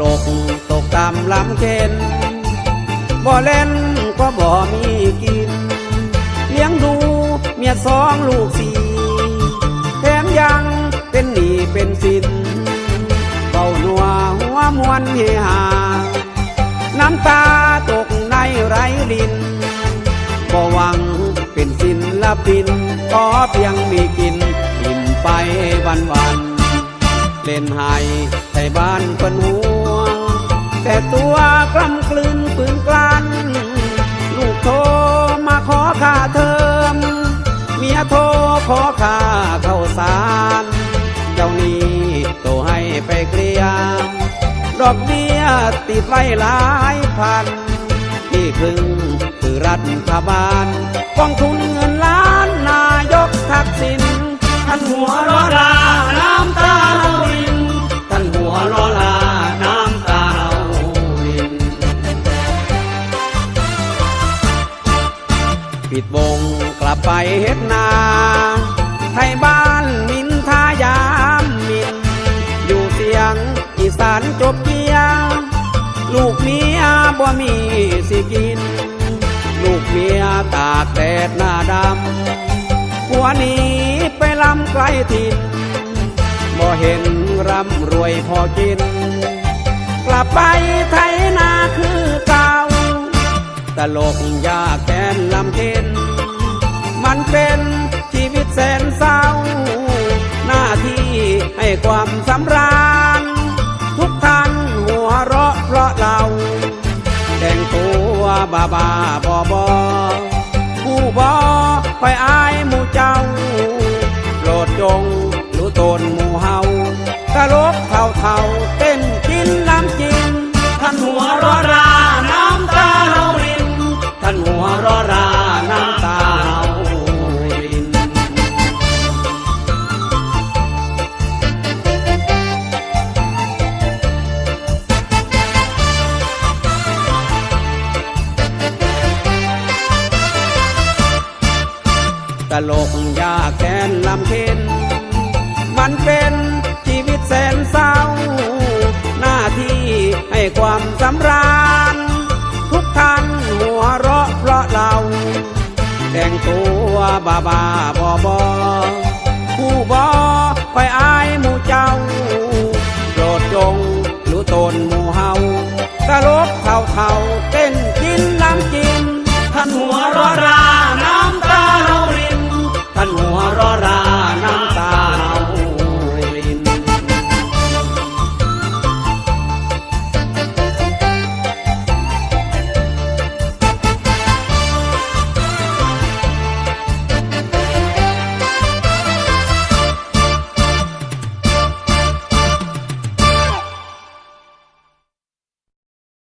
ลกตกต่ำเข็นบ่เล่นก็บ่มีกิน เลี้ยงดูเมียสองลูกสี่แถมยังเป็นหนี้เป็นสินเบาหนัวหัวมวนเฮฮาน้ำตาตกในไรลินบ่หวังเป็นศิลปินขอเพียงมีกินอิ่มไปวันวัน เล่นไห้ใส่บ้านเพิ่นห่วงแต่ตัวกล้ำกลืนฝืนกลั้นลูกโทรมาขอค่าเทอมเมียโทรขอค่าเข้าสารเจ้านี้โตให้ไปเกลียมดอกเบี้ยติดไว้หลายพันที่ครึ่งคือรัฐบาลกองทุนเงินล้านนายกทักษิณท่านหัวเรอลาน้ำต ปิดวงกลับไปเฮ็ดนาไทยบ้านมินทายามมิน อยู่เสียงอีสานจบเกียลูกเมียบ่มีสิกิน ลูกเมียตากแดดหน้าดำหัวหนี้ไปลำไกลถิ่นบ่เห็นร่ำรวยพอกิน กลับไปไทยนาคือเก่าตลกยากแเป็นชีวิตแสนเศร้า หน้าที่ให้ความสำราญ ทุกท่านหัวเราะเพราะเราแต่งตัวบาบาบอบอผู้บอคอยอายหมู่เจ้าโปรดจงรู้ตนหมู่เฮาตลกเท่าเท่า ตลกยากแกนลำเค็นมันเป็นชีวิตแสนเศร้า หน้าที่ให้ความสำราญ ทุกท่านหัวเราะเพราะเราแต่งตัวบาบาบอบอผู้บอคอยอายหมู่เจ้า โปรดจงรู้ตนหมู่เฮาตลกเท่าเท่าเต้น